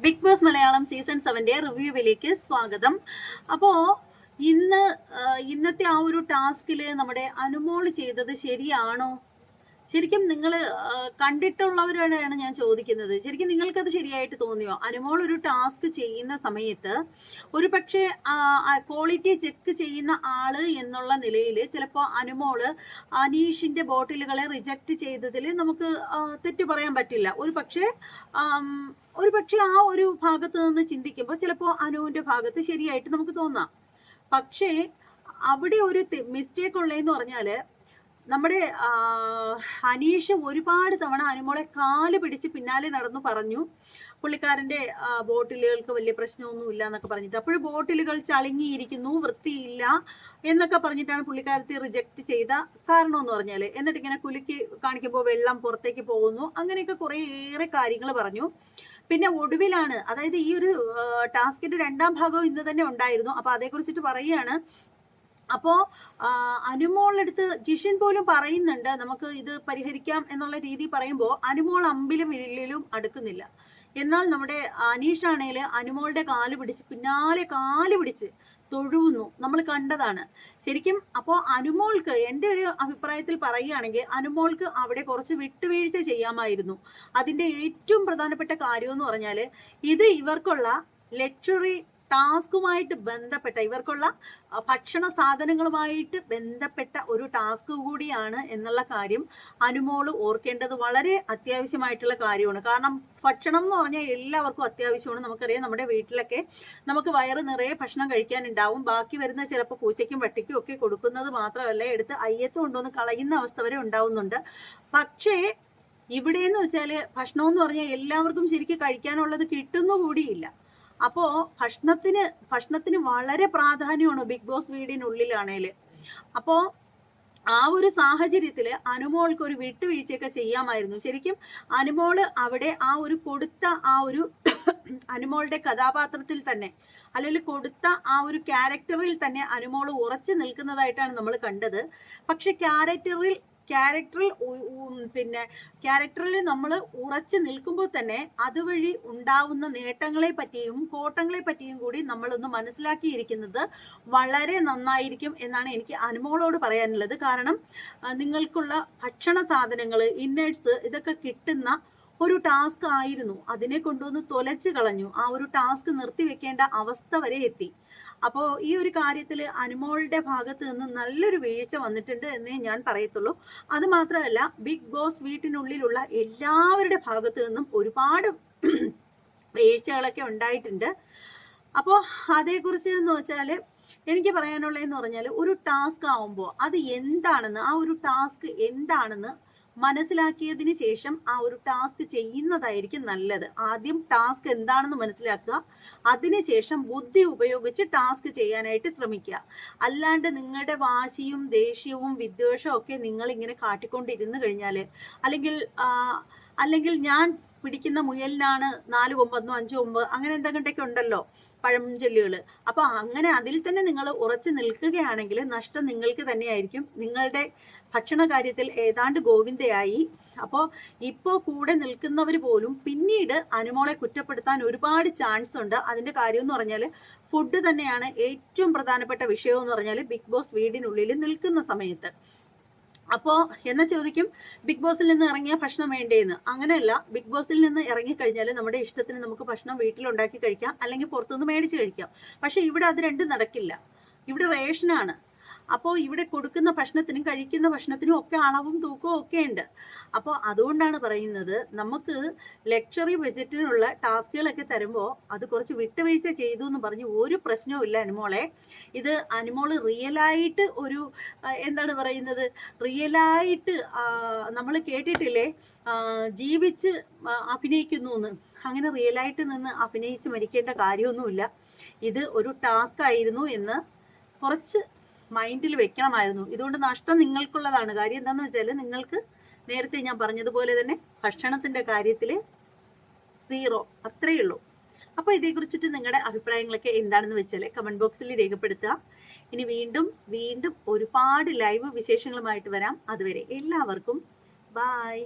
Big Boss Malayalam season സെവന്റെ റിവ്യൂവിലേക്ക് സ്വാഗതം. അപ്പോ ഇന്ന് ഇന്നത്തെ ആ ഒരു ടാസ്കിൽ നമ്മുടെ അനുമോൾ ചെയ്തത് ശരിയാണോ? ശരിക്കും നിങ്ങൾ കണ്ടിട്ടുള്ളവരോടാണ് ഞാൻ ചോദിക്കുന്നത്. ശരിക്കും നിങ്ങൾക്കത് ശരിയായിട്ട് തോന്നിയോ? അനുമോൾ ഒരു ടാസ്ക് ചെയ്യുന്ന സമയത്ത് ഒരു പക്ഷേ ക്വാളിറ്റി ചെക്ക് ചെയ്യുന്ന ആൾ എന്നുള്ള നിലയിൽ ചിലപ്പോൾ അനുമോൾ അനീഷിന്റെ ബോട്ടിലുകളെ റിജക്റ്റ് ചെയ്തതിൽ നമുക്ക് തെറ്റു പറയാൻ പറ്റില്ല. ഒരു പക്ഷേ ഒരു പക്ഷേ ആ ഒരു ഭാഗത്ത് നിന്ന് ചിന്തിക്കുമ്പോൾ ചിലപ്പോൾ അനുവിന്റെ ഭാഗത്ത് ശരിയായിട്ട് നമുക്ക് തോന്നാം. പക്ഷേ അവിടെ ഒരു മിസ്റ്റേക്ക് ഉള്ളതെന്ന് പറഞ്ഞാൽ നമ്മുടെ അനീഷ് ഒരുപാട് തവണ അനുമോളെ കാൽ പിടിച്ച് പിന്നാലെ നടന്നു പറഞ്ഞു. പുള്ളിക്കാരന്റെ ആ, ബോട്ടിലുകൾക്ക് വലിയ പ്രശ്നമൊന്നും ഇല്ല എന്നൊക്കെ പറഞ്ഞിട്ട്. അപ്പോഴും ബോട്ടിലുകൾ ചളിങ്ങിയിരിക്കുന്നു വൃത്തിയില്ല എന്നൊക്കെ പറഞ്ഞിട്ടാണ് പുള്ളിക്കാരത്തെ റിജക്റ്റ് ചെയ്ത കാരണം എന്ന് പറഞ്ഞാൽ. എന്നിട്ട് ഇങ്ങനെ കുലുക്കി കാണിക്കുമ്പോൾ വെള്ളം പുറത്തേക്ക് പോകുന്നു. അങ്ങനെയൊക്കെ കുറേയേറെ കാര്യങ്ങൾ പറഞ്ഞു. പിന്നെ ഒടുവിലാണ് അതായത് ഈ ഒരു ടാസ്കിന്റെ രണ്ടാം ഭാഗവും ഇന്ന് തന്നെ ഉണ്ടായിരുന്നു. അപ്പൊ അതേക്കുറിച്ചിട്ട് പറയുകയാണ്. അപ്പോ അനുമോളുടെ അടുത്ത് ജിഷൻ പോലും പറയുന്നുണ്ട് നമുക്ക് ഇത് പരിഹരിക്കാം എന്നുള്ള രീതി പറയുമ്പോൾ അനുമോൾ അമ്പിലും വിരലിലും അടുക്കുന്നില്ല. എന്നാൽ നമ്മുടെ അനീഷ് ആണെങ്കിൽ അനുമോളുടെ കാൽ പിടിച്ച് പിന്നാലെ കാൽ പിടിച്ച് തൊഴുവുന്നു. നമ്മൾ കണ്ടതാണ്. ശരിക്കും അപ്പോൾ അനുമോൾക്ക് എന്റെ ഒരു അഭിപ്രായത്തിൽ പറയുകയാണെങ്കിൽ അനുമോൾക്ക് അവിടെ കുറച്ച് വിട്ടുവീഴ്ച ചെയ്യാമായിരുന്നു. അതിന്റെ ഏറ്റവും പ്രധാനപ്പെട്ട കാര്യം എന്ന് പറഞ്ഞാൽ ഇത് ഇവർക്കുള്ള ലക്ഷറി ടാസ്കുമായിട്ട് ബന്ധപ്പെട്ട ഇവർക്കുള്ള ഭക്ഷണ സാധനങ്ങളുമായിട്ട് ബന്ധപ്പെട്ട ഒരു ടാസ്ക് കൂടിയാണ് എന്നുള്ള കാര്യം അനുമോൾ ഓർക്കേണ്ടത് വളരെ അത്യാവശ്യമായിട്ടുള്ള കാര്യമാണ്. കാരണം ഭക്ഷണം എന്ന് പറഞ്ഞാൽ എല്ലാവർക്കും അത്യാവശ്യമാണ്. നമുക്കറിയാം നമ്മുടെ വീട്ടിലൊക്കെ നമുക്ക് വയറ് നിറയെ ഭക്ഷണം കഴിക്കാനുണ്ടാവും. ബാക്കി വരുന്ന ചിലപ്പോൾ പൂച്ചയ്ക്കും പട്ടിക്കും ഒക്കെ കൊടുക്കുന്നത് മാത്രമല്ല എടുത്ത് അയ്യത്ത് കൊണ്ടുവന്ന് കളയുന്ന അവസ്ഥ വരെ ഉണ്ടാവുന്നുണ്ട്. പക്ഷേ ഇവിടെ എന്ന് വെച്ചാൽ ഭക്ഷണം എന്ന് പറഞ്ഞാൽ എല്ലാവർക്കും ശരിക്കും കഴിക്കാനുള്ളത് കിട്ടുന്നു കൂടിയില്ല. അപ്പോ ഭക്ഷണത്തിന് ഭക്ഷണത്തിന് വളരെ പ്രാധാന്യമാണ് ബിഗ് ബോസ് വീടിനുള്ളിലാണേൽ. അപ്പോ ആ ഒരു സാഹചര്യത്തിൽ അനുമോൾക്ക് ഒരു വിട്ടുവീഴ്ചയൊക്കെ ചെയ്യാമായിരുന്നു. ശരിക്കും അനുമോൾ അവിടെ ആ ഒരു കൊടുത്ത ആ ഒരു അനുമോളുടെ കഥാപാത്രത്തിൽ തന്നെ അല്ലെങ്കിൽ കൊടുത്ത ആ ഒരു ക്യാരക്ടറിൽ തന്നെ അനുമോൾ ഉറച്ചു നിൽക്കുന്നതായിട്ടാണ് നമ്മൾ കണ്ടത്. പക്ഷെ ക്യാരക്ടറിൽ ക്യാരക്ടറിൽ പിന്നെ ക്യാരക്ടറിൽ നമ്മൾ ഉറച്ചു നിൽക്കുമ്പോൾ തന്നെ അതുവഴി ഉണ്ടാവുന്ന നേട്ടങ്ങളെ പറ്റിയും കോട്ടങ്ങളെ പറ്റിയും കൂടി നമ്മളൊന്ന് മനസ്സിലാക്കിയിരിക്കുന്നത് വളരെ നന്നായിരിക്കും എന്നാണ് എനിക്ക് അനുമോളോട് പറയാനുള്ളത്. കാരണം നിങ്ങൾക്കുള്ള ഭക്ഷണ സാധനങ്ങൾ ഇന്നേഴ്സ് ഇതൊക്കെ കിട്ടുന്ന ഒരു ടാസ്ക് ആയിരുന്നു. അതിനെ കൊണ്ടുവന്ന് തൊലച്ചു കളഞ്ഞു. ആ ഒരു ടാസ്ക് നിർത്തിവെക്കേണ്ട അവസ്ഥ വരെ എത്തി. അപ്പോ ഈ ഒരു കാര്യത്തിൽ അനുമോളുടെ ഭാഗത്ത് നിന്ന് നല്ലൊരു വീഴ്ച വന്നിട്ടുണ്ട് എന്നേ ഞാൻ പറയത്തുള്ളൂ. അത് മാത്രമല്ല ബിഗ് ബോസ് വീട്ടിനുള്ളിലുള്ള എല്ലാവരുടെ ഭാഗത്തു നിന്നും ഒരുപാട് വീഴ്ചകളൊക്കെ ഉണ്ടായിട്ടുണ്ട്. അപ്പോൾ അതേക്കുറിച്ച് എന്ന് വെച്ചാൽ എനിക്ക് പറയാനുള്ളതെന്ന് പറഞ്ഞാൽ ഒരു ടാസ്ക് ആവുമ്പോൾ അത് എന്താണെന്ന് ആ ഒരു ടാസ്ക് എന്താണെന്ന് മനസ്സിലാക്കിയതിന് ശേഷം ആ ഒരു ടാസ്ക് ചെയ്യുന്നതായിരിക്കും നല്ലത്. ആദ്യം ടാസ്ക് എന്താണെന്ന് മനസ്സിലാക്കുക. അതിനുശേഷം ബുദ്ധി ഉപയോഗിച്ച് ടാസ്ക് ചെയ്യാനായിട്ട് ശ്രമിക്കുക. അല്ലാണ്ട് നിങ്ങളുടെ വാശിയും ദേഷ്യവും വിദ്വേഷവും ഒക്കെ നിങ്ങൾ ഇങ്ങനെ കാട്ടിക്കൊണ്ടിരുന്നു കഴിഞ്ഞാൽ അല്ലെങ്കിൽ അല്ലെങ്കിൽ ഞാൻ പിടിക്കുന്ന മുയലിനാണ് നാല് കൊമ്പെന്നോ അഞ്ച് കൊമ്പ് അങ്ങനെ എന്തെങ്കിലുമൊക്കെ ഉണ്ടല്ലോ പഴഞ്ചൊല്ലുകൾ അപ്പൊ അങ്ങനെ അതിൽ തന്നെ നിങ്ങൾ ഉറച്ചു നിൽക്കുകയാണെങ്കിൽ നഷ്ടം നിങ്ങൾക്ക് തന്നെയായിരിക്കും. നിങ്ങളുടെ ഭക്ഷണ കാര്യത്തിൽ ഏതാണ്ട് ഗോവിന്ദയായി. അപ്പോൾ ഇപ്പോ കൂടെ നിൽക്കുന്നവർ പോലും പിന്നീട് അനുമോളെ കുറ്റപ്പെടുത്താൻ ഒരുപാട് ചാൻസ് ഉണ്ട്. അതിന്റെ കാര്യം എന്ന് പറഞ്ഞാൽ ഫുഡ് തന്നെയാണ് ഏറ്റവും പ്രധാനപ്പെട്ട വിഷയം എന്ന് പറഞ്ഞാൽ ബിഗ് ബോസ് വീടിനുള്ളിൽ നിൽക്കുന്ന സമയത്ത്. അപ്പോൾ എന്ന ചോദിക്കും ബിഗ് ബോസിൽ നിന്ന് ഇറങ്ങിയ ഭക്ഷണം വേണ്ടേന്ന്? അങ്ങനെയല്ല ബിഗ് ബോസിൽ നിന്ന് ഇറങ്ങിക്കഴിഞ്ഞാൽ നമ്മുടെ ഇഷ്ടത്തിന് നമുക്ക് ഭക്ഷണം വീട്ടിൽ ഉണ്ടാക്കി കഴിക്കാം അല്ലെങ്കിൽ പുറത്തുനിന്ന് മേടിച്ച് കഴിക്കാം. പക്ഷേ ഇവിടെ അത് രണ്ടും നടക്കില്ല. ഇവിടെ റേഷനാണ്. അപ്പോൾ ഇവിടെ കൊടുക്കുന്ന ഭക്ഷണത്തിനും കഴിക്കുന്ന ഭക്ഷണത്തിനും ഒക്കെ അളവും തൂക്കവും ഒക്കെ ഉണ്ട്. അപ്പോൾ അതുകൊണ്ടാണ് പറയുന്നത് നമുക്ക് ലക്ഷറി ബജറ്റിനുള്ള ടാസ്കുകളൊക്കെ തരുമ്പോൾ അത് കുറച്ച് വിട്ടുവീഴ്ച ചെയ്തു എന്ന് പറഞ്ഞ് ഒരു പ്രശ്നവും ഇല്ല അനുമോളെ. ഇത് അനുമോൾ റിയലായിട്ട് ഒരു എന്താണ് പറയുന്നത്? റിയലായിട്ട് നമ്മൾ കേട്ടിട്ടില്ലേ? ജീവിച്ച് അഭിനയിക്കുന്നു എന്ന്. അങ്ങനെ റിയലായിട്ട് നിന്ന് അഭിനയിച്ച് മരിക്കേണ്ട കാര്യമൊന്നുമില്ല. ഇത് ഒരു ടാസ്ക് ആയിരുന്നു എന്ന് കുറച്ച് മൈൻഡിൽ വെക്കണമായിരുന്നു. ഇതുകൊണ്ട് നഷ്ടം നിങ്ങൾക്കുള്ളതാണ്. കാര്യം എന്താണെന്ന് വെച്ചാൽ നിങ്ങൾക്ക് നേരത്തെ ഞാൻ പറഞ്ഞതുപോലെ തന്നെ ഭക്ഷണത്തിന്റെ കാര്യത്തിൽ സീറോ അത്രയേ ഉള്ളൂ. അപ്പോൾ ഇതേക്കുറിച്ചിട്ട് നിങ്ങളുടെ അഭിപ്രായങ്ങളൊക്കെ എന്താണെന്ന് വെച്ചാൽ കമന്റ് ബോക്സിൽ രേഖപ്പെടുത്തുക. ഇനി വീണ്ടും വീണ്ടും ഒരുപാട് ലൈവ് വിശേഷങ്ങളുമായിട്ട് വരാം. അതുവരെ എല്ലാവർക്കും ബായ്